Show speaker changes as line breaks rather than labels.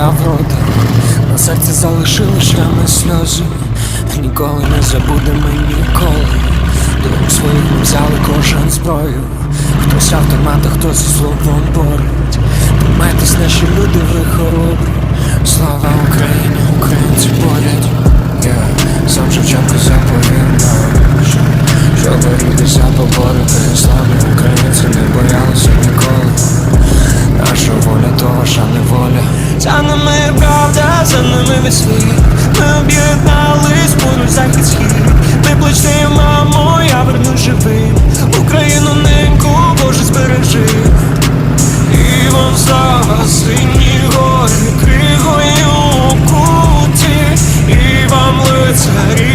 твоя врода. На серці залишили шлями сльози. Ніколи не забудемо ніколи До своїх ми взяли кожен зброю. Хтось автомата, хтось зі словом борить. Тримайтесь наші люди, ви хоробрі Слава Україні, українці борять. Я сам Шевченко заповідав Танами правда, за ними весь світ. Ми об'єднались, поруч захід схід Ти плачи, мамо, я верну живим. Україну неньку, Боже, збережи. І вам за сині гори кригою у куті. І вам лицарі